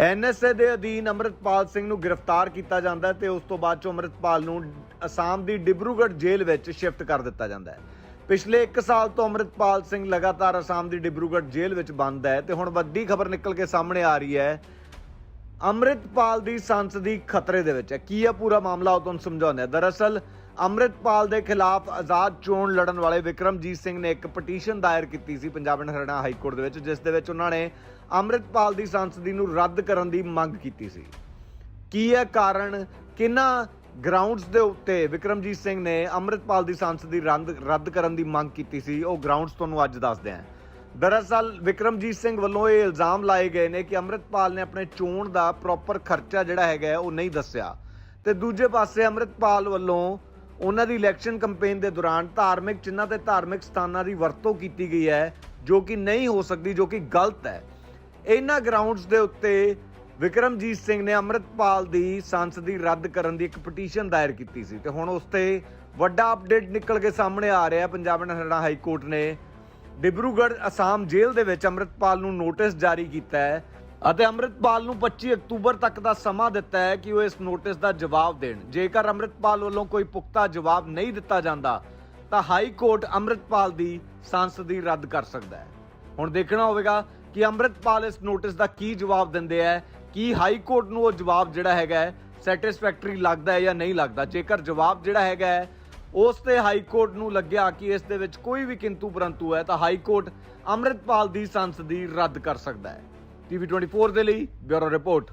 NSA ਦੇ ਅਧੀਨ ਅੰਮ੍ਰਿਤਪਾਲ ਸਿੰਘ ਨੂੰ ਗ੍ਰਿਫਤਾਰ ਕੀਤਾ ਜਾਂਦਾ ਹੈ ਤੇ ਉਸ ਤੋਂ ਬਾਅਦ ਚ ਅੰਮ੍ਰਿਤਪਾਲ ਨੂੰ ਅਸਾਮ ਦੀ ਡਿਬਰੂਗੜ੍ਹ ਜੇਲ੍ਹ ਵਿੱਚ ਸ਼ਿਫਟ ਕਰ ਦਿੱਤਾ ਜਾਂਦਾ ਹੈ। ਪਿਛਲੇ 1 ਸਾਲ ਤੋਂ ਅੰਮ੍ਰਿਤਪਾਲ ਸਿੰਘ ਲਗਾਤਾਰ ਅਸਾਮ ਦੀ ਡਿਬਰੂਗੜ੍ਹ ਜੇਲ੍ਹ ਵਿੱਚ ਬੰਦ ਹੈ ਤੇ ਹੁਣ ਵੱਡੀ ਖਬਰ ਨਿਕਲ ਕੇ ਸਾਹਮਣੇ ਆ ਰਹੀ ਹੈ ਅੰਮ੍ਰਿਤਪਾਲ ਦੀ ਸੰਸਦੀ ਖਤਰੇ ਦੇ ਵਿੱਚ ਹੈ। ਕੀ ਹੈ ਪੂਰਾ ਮਾਮਲਾ ਉਹ ਤੁਹਾਨੂੰ ਸਮਝਾਉਂਦੇ ਦਰਅਸਲ, ਅੰਮ੍ਰਿਤਪਾਲ ਦੇ ਖਿਲਾਫ ਆਜ਼ਾਦ ਚੋਣ ਲੜਨ ਵਾਲੇ ਵਿਕਰਮਜੀਤ ਸਿੰਘ ਨੇ ਇੱਕ ਪਟੀਸ਼ਨ ਦਾਇਰ ਕੀਤੀ ਸੀ Punjab and Haryana high court ਦੇ ਵਿੱਚ, ਜਿਸ ਦੇ ਵਿੱਚ ਉਹਨਾਂ ਨੇ ਅੰਮ੍ਰਿਤਪਾਲ ਦੀ ਸੰਸਦੀ ਨੂੰ ਰੱਦ ਕਰਨ ਦੀ ਮੰਗ ਕੀਤੀ ਸੀ। ਕੀ ਹੈ ਕਾਰਨ ਕਿੰਨਾ ਗਰਾਊਂਡਸ ਦੇ ਉੱਤੇ ਵਿਕਰਮਜੀਤ ਸਿੰਘ ਨੇ ਅੰਮ੍ਰਿਤਪਾਲ ਦੀ ਸੰਸਦੀ ਰੱਦ ਰੱਦ ਕਰਨ ਦੀ ਮੰਗ ਕੀਤੀ ਸੀ? ਉਹ ਗਰਾਊਂਡਸ ਤੁਹਾਨੂੰ ਅੱਜ ਦੱਸਦੇ ਹਾਂ ਦਰਅਸਲ ਵਿਕਰਮਜੀਤ ਸਿੰਘ ਵੱਲੋਂ ਇਹ ਇਲਜ਼ਾਮ ਲਾਏ ਗਏ ਨੇ ਕਿ ਅੰਮ੍ਰਿਤਪਾਲ ਨੇ ਆਪਣੇ ਚੋਣ ਦਾ ਪ੍ਰੋਪਰ ਖਰਚਾ ਜਿਹੜਾ ਹੈਗਾ ਉਹ ਨਹੀਂ ਦੱਸਿਆ। ਤੇ ਦੂਜੇ ਪਾਸੇ ਅੰਮ੍ਰਿਤਪਾਲ ਵੱਲੋਂ ਉਹਨਾਂ ਦੀ ਇਲੈਕਸ਼ਨ ਕੈਂਪੇਨ ਦੇ ਦੌਰਾਨ ਧਾਰਮਿਕ ਚਿੰਨ੍ਹਾਂ ਤੇ ਧਾਰਮਿਕ ਸਥਾਨਾਂ ਦੀ ਵਰਤੋਂ ਕੀਤੀ ਗਈ ਹੈ, ਜੋ ਕਿ ਨਹੀਂ ਹੋ ਸਕਦੀ, ਜੋ ਕਿ ਗਲਤ ਹੈ। ਇਹਨਾਂ ਗਰਾਊਂਡਸ ਦੇ ਉੱਤੇ ਵਿਕਰਮਜੀਤ ਸਿੰਘ ਨੇ ਅੰਮ੍ਰਿਤਪਾਲ ਦੀ ਸੰਸਦੀ ਰੱਦ ਕਰਨ ਦੀ ਇੱਕ ਪਟੀਸ਼ਨ ਦਾਇਰ ਕੀਤੀ ਸੀ। ਤੇ ਹੁਣ ਉਸ ਤੇ ਵੱਡਾ ਅਪਡੇਟ ਨਿਕਲ ਕੇ ਸਾਹਮਣੇ ਆ ਰਿਹਾ Punjab and Haryana high court ਨੇ। ਡਿਬਰੂਗੜ੍ਹ ਅਸਾਮ ਜੇਲ੍ਹ ਦੇ ਵਿੱਚ ਅੰਮ੍ਰਿਤਪਾਲ ਨੂੰ ਨੋਟਿਸ ਜਾਰੀ ਕੀਤਾ ਹੈ ਅਤੇ ਅੰਮ੍ਰਿਤਪਾਲ ਨੂੰ 25 ਅਕਤੂਬਰ ਤੱਕ ਦਾ ਸਮਾਂ ਦਿੱਤਾ ਹੈ ਕਿ ਉਹ ਇਸ ਨੋਟਿਸ ਦਾ ਜਵਾਬ ਦੇਣ। ਜੇਕਰ ਅੰਮ੍ਰਿਤਪਾਲ ਵੱਲੋਂ ਕੋਈ ਪੁਖਤਾ ਜਵਾਬ ਨਹੀਂ ਦਿੱਤਾ ਜਾਂਦਾ ਤਾਂ ਹਾਈ ਕੋਰਟ ਅੰਮ੍ਰਿਤਪਾਲ ਦੀ ਸੰਸਦੀ ਰੱਦ ਕਰ ਸਕਦਾ ਹੈ। ਹੁਣ ਦੇਖਣਾ ਹੋਵੇਗਾ ਕਿ ਅੰਮ੍ਰਿਤਪਾਲ ਇਸ ਨੋਟਿਸ ਦਾ ਕੀ ਜਵਾਬ ਦਿੰਦੇ ਹੈ ਕੀ ਹਾਈ ਕੋਰਟ ਨੂੰ ਉਹ ਜਵਾਬ ਜਿਹੜਾ ਹੈਗਾ ਸੈਟੀਸਫੈਕਟਰੀ ਲੱਗਦਾ ਹੈ ਜਾਂ ਨਹੀਂ ਲੱਗਦਾ। ਜੇਕਰ ਜਵਾਬ ਜਿਹੜਾ ਹੈਗਾ ਹੈ, ਉਸ ਤੇ ਹਾਈ ਕੋਰਟ ਨੂੰ ਲੱਗਿਆ ਕਿ ਇਸ ਦੇ ਵਿੱਚ ਕੋਈ ਵੀ ਕਿੰਤੂ ਪਰੰਤੂ ਹੈ ਤਾਂ ਹਾਈ ਕੋਰਟ ਅੰਮ੍ਰਿਤਪਾਲ ਦੀ ਸੰਸਦੀ ਰੱਦ ਕਰ ਸਕਦਾ ਹੈ। ਟੀਵੀ 24 ਦੇ ਲਈ ਬਿਊਰੋ ਰਿਪੋਰਟ।